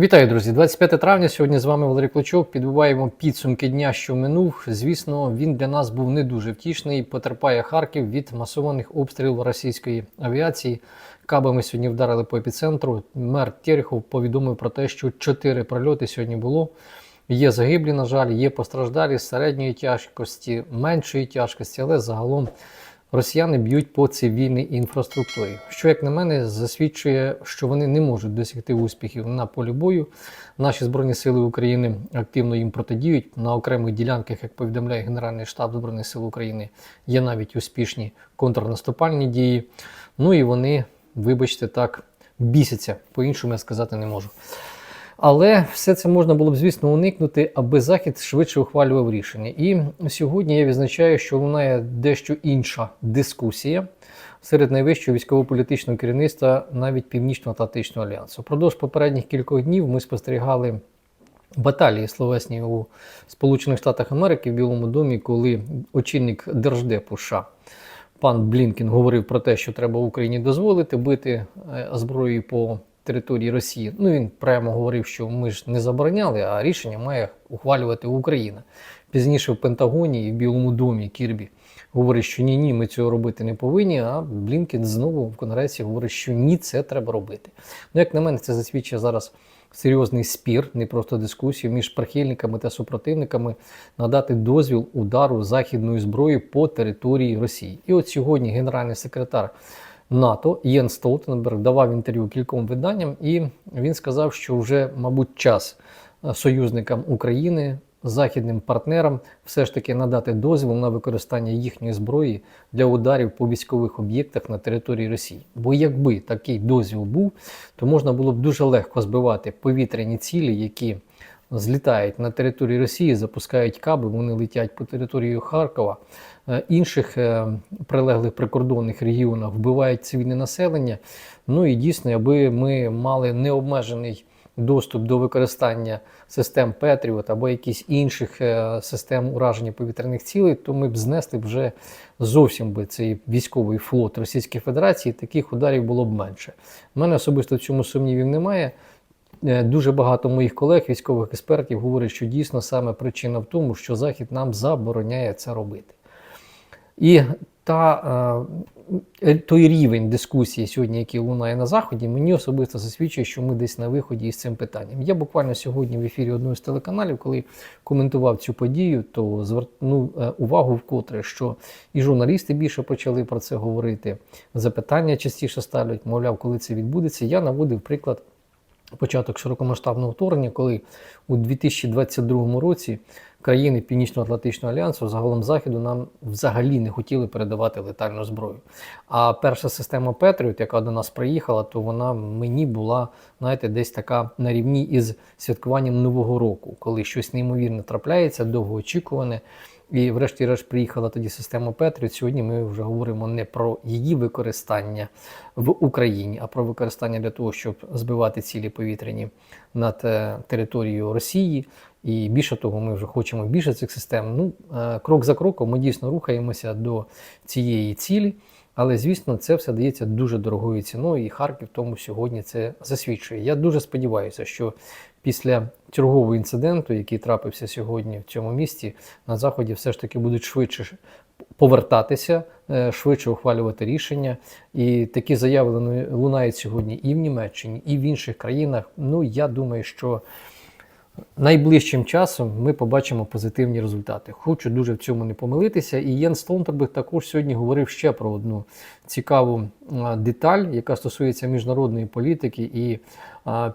Вітаю, друзі! 25 травня. Сьогодні з вами Валерій Клочок. Підбиваємо підсумки дня, що минув. Звісно, він для нас був не дуже втішний. Потерпає Харків від масованих обстрілів російської авіації. Кабами сьогодні вдарили по епіцентру. Мер Терехов повідомив про те, що чотири прильоти сьогодні було. Є загиблі, на жаль, є постраждалі середньої тяжкості, меншої тяжкості, але загалом росіяни б'ють по цивільній інфраструктурі, що, як на мене, засвідчує, що вони не можуть досягти успіхів на полі бою. Наші збройні сили України активно їм протидіють на окремих ділянках, як повідомляє Генеральний штаб збройних сил України, є навіть успішні контрнаступальні дії. Ну і вони, вибачте, так бісяться. По-іншому я сказати не можу. Але все це можна було б, звісно, уникнути, аби Захід швидше ухвалював рішення. І сьогодні я відзначаю, що лунає дещо інша дискусія серед найвищого військово-політичного керівництва навіть Північно-Атлантичного альянсу. Впродовж попередніх кількох днів ми спостерігали баталії словесні у Сполучених Штатах Америки в Білому домі, коли очільник Держдепу США пан Блінкен говорив про те, що треба Україні дозволити бити е, зброєю по території Росії. Ну він прямо говорив, що ми ж не забороняли, а рішення має ухвалювати Україна. Пізніше в Пентагоні і в Білому домі Кірбі говорить, що ні, ні, ми цього робити не повинні. А Блінкен знову в Конгресі говорить, що ні, це треба робити. Ну, як на мене, це засвідчує зараз. Серйозний спір, не просто дискусію між прихильниками та супротивниками надати дозвіл удару західної зброї по території Росії. І от сьогодні генеральний секретар НАТО Єн Столтенберг давав інтерв'ю кільком виданням, і він сказав, що вже, мабуть, час е, союзникам України, західним партнерам, все ж таки надати дозвіл на використання їхньої зброї для ударів по військових об'єктах на території Росії. Бо якби такий дозвіл був, то можна було б дуже легко збивати повітряні цілі, які злітають на території Росії, запускають каби, вони летять по території Харкова, е, інших е, прилеглих прикордонних регіонах вбивають цивільне населення. Ну і дійсно, аби ми мали необмежений доступ до використання систем Петріот або якихось інших е, систем ураження повітряних цілей, то ми б знесли вже зовсім би цей військовий флот Російської Федерації. Таких ударів було б менше. У мене особисто в цьому сумнівів немає. Е, Дуже багато моїх колег, військових експертів, говорять, що дійсно саме причина в тому, що Захід нам забороняє це робити. І та, е, той рівень дискусії сьогодні, який лунає на Заході, мені особисто засвідчує, що ми десь на виході із цим питанням. Я буквально сьогодні в ефірі одного з телеканалів, коли коментував цю подію, то звернув е, увагу вкотре, що і журналісти більше почали про це говорити. Запитання частіше ставлять, мовляв, коли це відбудеться. Я наводив приклад початок широкомасштабного вторгнення, коли у 2022 році країни Північно-Атлантичного альянсу, загалом Заходу, нам взагалі не хотіли передавати летальну зброю. А перша система Петріот, яка до нас приїхала, то вона мені була, знаєте, десь така на рівні із святкуванням Нового року, коли щось неймовірне трапляється, довгоочікуване. І, врешті-решт, приїхала тоді система Петріот. Сьогодні ми вже говоримо не про її використання в Україні, а про використання для того, щоб збивати цілі повітряні над е, територією Росії. І більше того, ми вже хочемо більше цих систем. Ну, е, крок за кроком ми дійсно рухаємося до цієї цілі. Але, звісно, це все дається дуже дорогою ціною, і Харків тому сьогодні це засвідчує. Я дуже сподіваюся, що після чергового інциденту, який трапився сьогодні в цьому місті, на заході все ж таки будуть швидше повертатися, е, швидше ухвалювати рішення. І такі заяви лунають сьогодні і в Німеччині, і в інших країнах. Ну я думаю, що. Найближчим часом ми побачимо позитивні результати. Хочу дуже в цьому не помилитися. І Єн Столtenberg також сьогодні говорив ще про одну цікаву деталь, яка стосується міжнародної політики і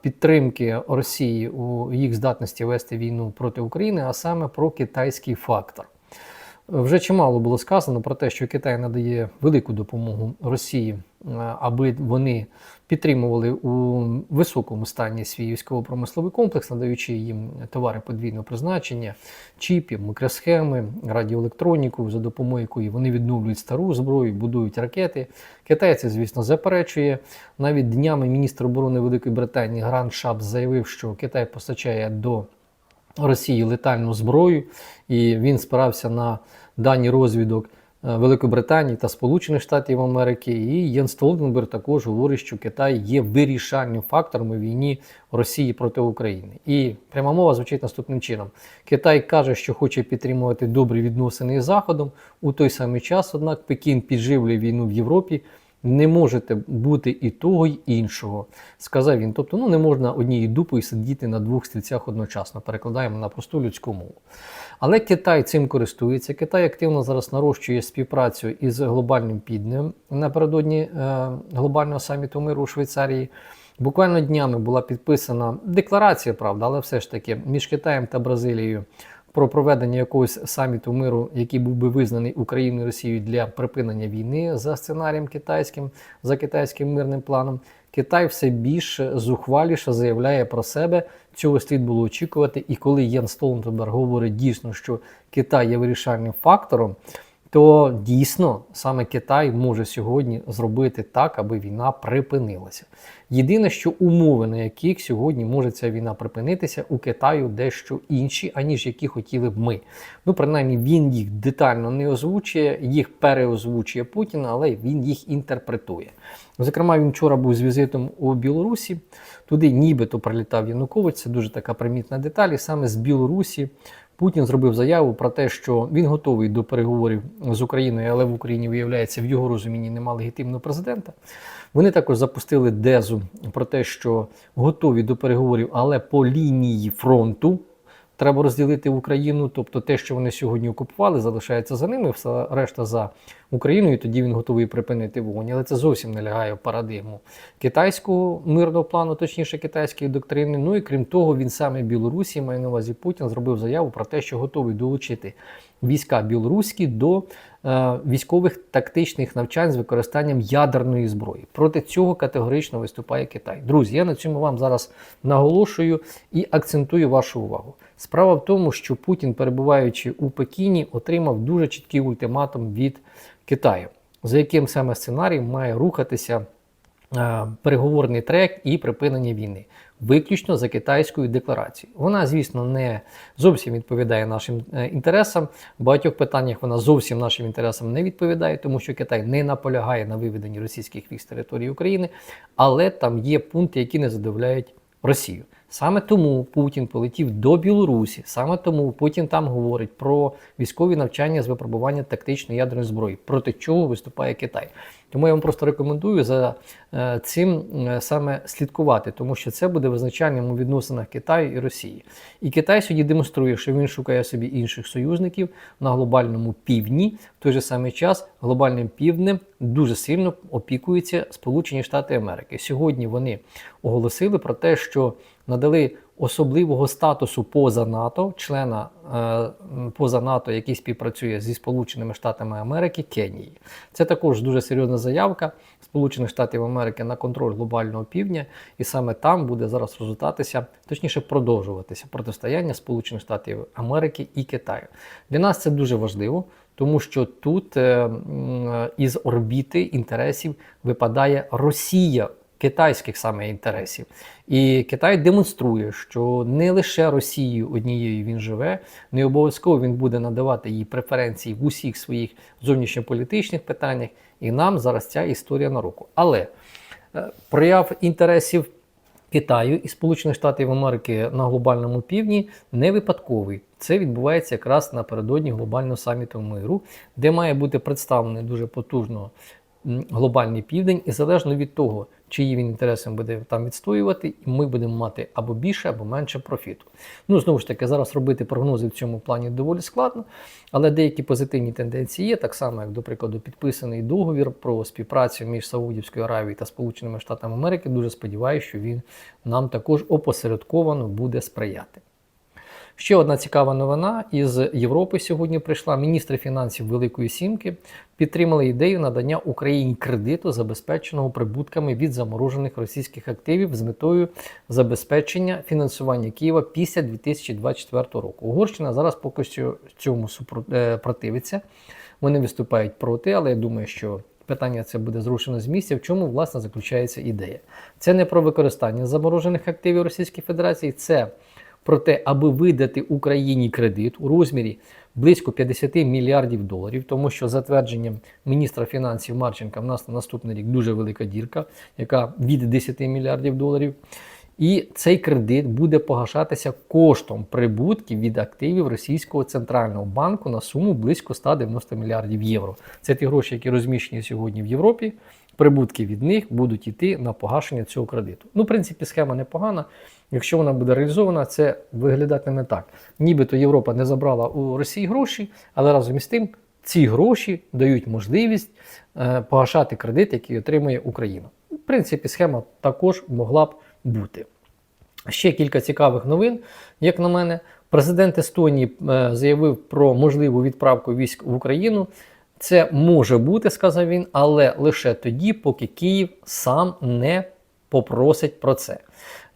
підтримки Росії у їх здатності вести війну проти України, а саме про китайський фактор. Вже чимало було сказано про те, що Китай надає велику допомогу Росії, аби вони підтримували у високому стані свій військово-промисловий комплекс, надаючи їм товари подвійного призначення, чіпів, мікросхеми, радіоелектроніку, за допомогою якої вони відновлюють стару зброю, будують ракети. Китай це, звісно, заперечує. Навіть днями міністр оборони Великої Британії Гранд Шапс заявив, що Китай постачає до Росії летальну зброю, і він спирався на дані розвідок е, Великобританії та Сполучених Штатів Америки. І Єн Столтенберг також говорить, що Китай є вирішальним фактором у війні Росії проти України. І пряма мова звучить наступним чином: Китай каже, що хоче підтримувати добрі відносини із Заходом. У той самий час, однак, Пекін підживлює війну в Європі. Не можете бути і того, і іншого, сказав він. Тобто, ну не можна однією дупою сидіти на двох стільцях одночасно. Перекладаємо на просту людську мову. Але Китай цим користується. Китай активно зараз нарощує співпрацю із глобальним піднем напередодні е, глобального саміту миру у Швейцарії. Буквально днями була підписана декларація, правда, але все ж таки між Китаєм та Бразилією про проведення якогось саміту миру, який був би визнаний Україною і Росією для припинення війни за сценарієм китайським, за китайським мирним планом. Китай все більш зухваліше заявляє про себе. Цього слід було очікувати. І коли Єн Столтенберг говорить дійсно, що Китай є вирішальним фактором, то дійсно саме Китай може сьогодні зробити так, аби війна припинилася. Єдине, що умови, на яких сьогодні може ця війна припинитися, у Китаю дещо інші, аніж які хотіли б ми. Ну, принаймні, він їх детально не озвучує, їх переозвучує Путін, але він їх інтерпретує. Зокрема, він вчора був з візитом у Білорусі. Туди нібито прилітав Янукович. Це дуже така примітна деталь. І саме з Білорусі Путін зробив заяву про те, що він готовий до переговорів з Україною, але в Україні виявляється в його розумінні немає легітимного президента. Вони також запустили дезу про те, що готові до переговорів, але по лінії фронту. Треба розділити Україну, тобто те, що вони сьогодні окупували, залишається за ними, все решта за Україною. Тоді він готовий припинити вогонь. Але це зовсім не лягає в парадигму китайського мирного плану, точніше китайської доктрини. Ну і крім того, він саме Білорусі має на увазі Путін зробив заяву про те, що готовий долучити війська білоруські до військових тактичних навчань з використанням ядерної зброї. Проти цього категорично виступає Китай. Друзі, я на цьому вам зараз наголошую і акцентую вашу увагу. Справа в тому, що Путін, перебуваючи у Пекіні, отримав дуже чіткий ультиматум від Китаю, за яким саме сценарієм має рухатися е, переговорний трек і припинення війни. Виключно за китайською декларацією. Вона, звісно, не зовсім відповідає нашим е, інтересам. В багатьох питаннях вона зовсім нашим інтересам не відповідає, тому що Китай не наполягає на виведенні російських військ з території України, але там є пункти, які не задовляють Росію. Саме тому Путін полетів до Білорусі, саме тому Путін там говорить про військові навчання з випробування тактичної ядерної зброї, проти чого виступає Китай. Тому я вам просто рекомендую за е, цим е, саме слідкувати, тому що це буде визначальним у відносинах Китаю і Росії. І Китай сьогодні демонструє, що він шукає собі інших союзників на глобальному півдні. В той же самий час глобальним півднем дуже сильно опікуються Сполучені Штати Америки. Сьогодні вони оголосили про те, що надали особливого статусу поза НАТО, члена е, поза НАТО, який співпрацює зі Сполученими Штатами Америки Кенії. Це також дуже серйозна заявка Сполучених Штатів Америки на контроль глобального півдня, і саме там буде зараз розгортатися, точніше продовжуватися протистояння Сполучених Штатів Америки і Китаю. Для нас це дуже важливо. Тому що тут е, із орбіти інтересів випадає Росія китайських саме інтересів. І Китай демонструє, що не лише Росією однією він живе, не обов'язково він буде надавати їй преференції в усіх своїх зовнішньополітичних питаннях. І нам зараз ця історія на руку. Але е, прояв інтересів. Китаю і Сполучених Штатів Америки на глобальному півдні не випадковий. Це відбувається якраз напередодні глобального саміту миру, де має бути представлений дуже потужно глобальний південь, і залежно від того, чиї він інтереси буде там відстоювати, і ми будемо мати або більше, або менше профіту. Ну, знову ж таки, зараз робити прогнози в цьому плані доволі складно, але деякі позитивні тенденції є, так само, як, до прикладу, підписаний договір про співпрацю між Саудівською Аравією та Сполученими Штатами Америки. Дуже сподіваюся, що він нам також опосередковано буде сприяти. Ще одна цікава новина із Європи сьогодні прийшла. Міністри фінансів Великої Сімки підтримали ідею надання Україні кредиту, забезпеченого прибутками від заморожених російських активів з метою забезпечення фінансування Києва після 2024 року. Угорщина зараз поки що цьому противиться. Вони виступають проти, але я думаю, що. Питання це буде зрушено з місця, в чому власне заключається ідея. Це не про використання заморожених активів Російської Федерації, це про те, аби видати Україні кредит у розмірі близько 50 мільярдів доларів, тому що за твердженням міністра фінансів Марченка в нас на наступний рік дуже велика дірка, яка від 10 мільярдів доларів. І цей кредит буде погашатися коштом прибутків від активів Російського центрального банку на суму близько 190 мільярдів євро. Це ті гроші, які розміщені сьогодні в Європі. Прибутки від них будуть йти на погашення цього кредиту. Ну, в принципі, схема непогана. Якщо вона буде реалізована, це виглядатиме так. Нібито Європа не забрала у Росії гроші, але разом із тим ці гроші дають можливість е, погашати кредит, який отримує Україна. В принципі, схема також могла б бути. Ще кілька цікавих новин, як на мене. Президент Естонії е, заявив про можливу відправку військ в Україну. Це може бути, сказав він, але лише тоді, поки Київ сам не попросить про це.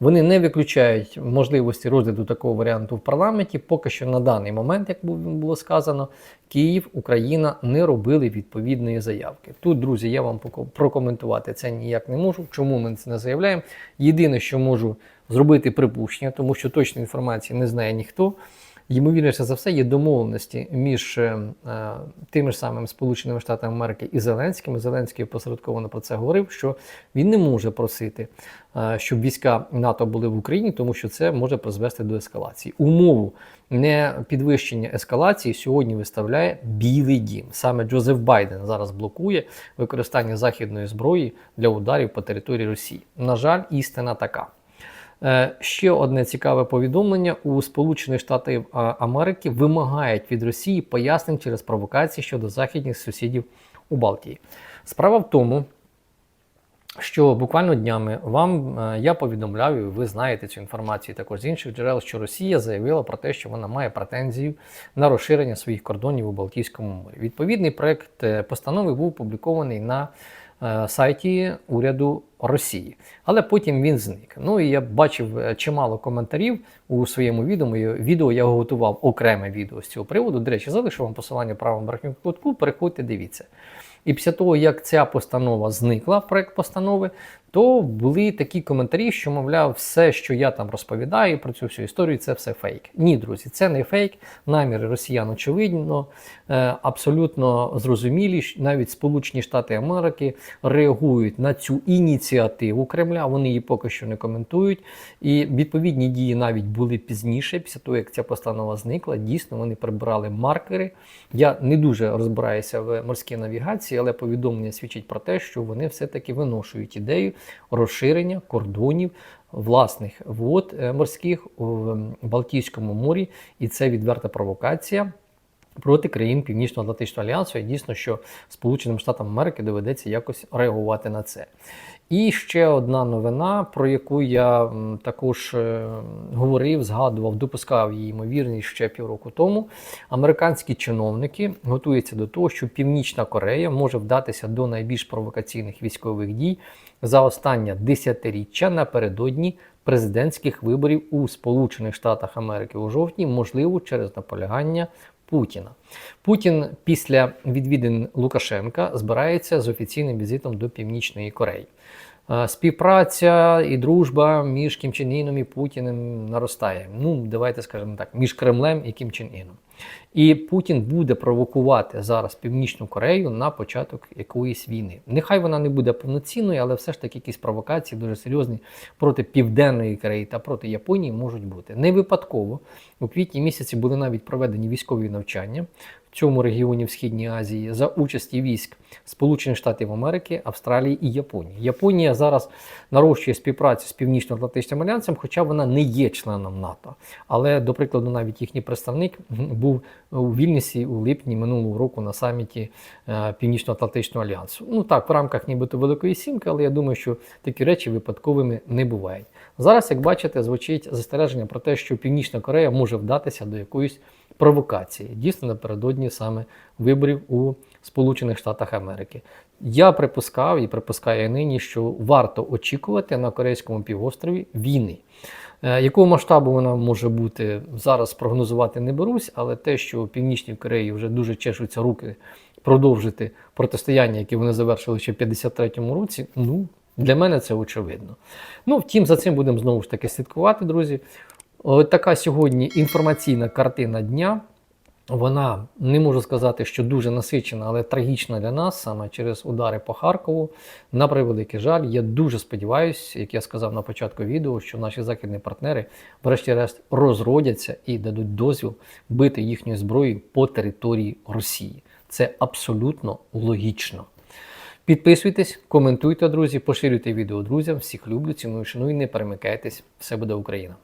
Вони не виключають можливості розгляду такого варіанту в парламенті. Поки що на даний момент, як було сказано, Київ, Україна не робили відповідної заявки. Тут, друзі, я вам прокоментувати це ніяк не можу. Чому ми це не заявляємо? Єдине, що можу зробити припущення, тому що точної інформації не знає ніхто. Ймовірніше за все, є домовленості між е, е, тими ж самими Сполученими Штатами Америки і Зеленським. Зеленський посередковано про це говорив, що він не може просити, е, щоб війська НАТО були в Україні, тому що це може призвести до ескалації. Умову не підвищення ескалації сьогодні виставляє Білий Дім. Саме Джозеф Байден зараз блокує використання західної зброї для ударів по території Росії. На жаль, істина така. Е, Ще одне цікаве повідомлення у Сполучених Штатів Америки вимагають від Росії пояснень через провокації щодо західних сусідів у Балтії. Справа в тому, що буквально днями вам е, я повідомляв, і ви знаєте цю інформацію також з інших джерел, що Росія заявила про те, що вона має претензію на розширення своїх кордонів у Балтійському морі. Відповідний проект е, постанови був опублікований на е, сайті уряду Росії, але потім він зник. Ну і я бачив е, чимало коментарів у своєму відео. Відео я готував окреме відео з цього приводу. До речі, залишу вам посилання в правому кутку. Переходьте, дивіться. І після того, як ця постанова зникла, проект постанови, то були такі коментарі, що, мовляв, все, що я там розповідаю про цю всю історію, це все фейк. Ні, друзі, це не фейк. Наміри росіян, очевидно, е, абсолютно зрозумілі. Навіть Сполучені Штати Америки реагують на цю ініціативу Кремля. Вони її поки що не коментують. І відповідні дії навіть були пізніше, після того, як ця постанова зникла. Дійсно, вони прибрали маркери. Я не дуже розбираюся в морській навігації, але повідомлення свідчить про те, що вони все-таки виношують ідею розширення кордонів власних вод е, морських в Балтійському морі, і це відверта провокація. Проти країн Північно-Атлантичного альянсу і дійсно, що Сполученим Штатам Америки доведеться якось реагувати на це. І ще одна новина, про яку я також е, говорив, згадував, допускав її ймовірність ще півроку тому. Американські чиновники готуються до того, що Північна Корея може вдатися до найбільш провокаційних військових дій за останнє десятиріччя напередодні президентських виборів у Сполучених Штатах Америки у жовтні, можливо, через наполягання Путіна. Путін після відвідин Лукашенка збирається з офіційним візитом до Північної Кореї. Е, Співпраця і дружба між Кім Чен Іном і Путіним наростає. Ну, давайте скажемо так, між Кремлем і Кім Чен Іном. І Путін буде провокувати зараз Північну Корею на початок якоїсь війни. Нехай вона не буде повноцінною, але все ж таки якісь провокації дуже серйозні проти Південної Кореї та проти Японії можуть бути. Не випадково у квітні місяці були навіть проведені військові навчання в цьому регіоні в Східній Азії за участі військ Сполучених Штатів Америки, Австралії і Японії. Японія зараз нарощує співпрацю з Північно-Атлантичним альянсом, хоча вона не є членом НАТО. Але, до прикладу, навіть їхній представник був у Вільнюсі у липні минулого року на саміті е, Північно-Атлантичного альянсу. Ну так, в рамках нібито Великої Сімки, але я думаю, що такі речі випадковими не бувають. Зараз, як бачите, звучить застереження про те, що Північна Корея може вдатися до якоїсь провокації, дійсно напередодні саме виборів у Сполучених Штатах Америки. Я припускав і припускаю нині, що варто очікувати на Корейському півострові війни. Е, Якого масштабу вона може бути, зараз прогнозувати не берусь, але те, що у Північній Кореї вже дуже чешуться руки продовжити протистояння, яке вони завершили ще в 53-му році, ну, для мене це очевидно. Ну, втім, за цим будемо знову ж таки слідкувати, друзі. От така сьогодні інформаційна картина дня. Вона не можу сказати, що дуже насичена, але трагічна для нас саме через удари по Харкову. На превеликий жаль, я дуже сподіваюся, як я сказав на початку відео, що наші західні партнери, врешті-решт, розродяться і дадуть дозвіл бити їхньою зброєю по території Росії. Це абсолютно логічно. Підписуйтесь, коментуйте, друзі, поширюйте відео друзям. Всіх люблю, ціную, шаную, не перемикайтесь. Все буде Україна!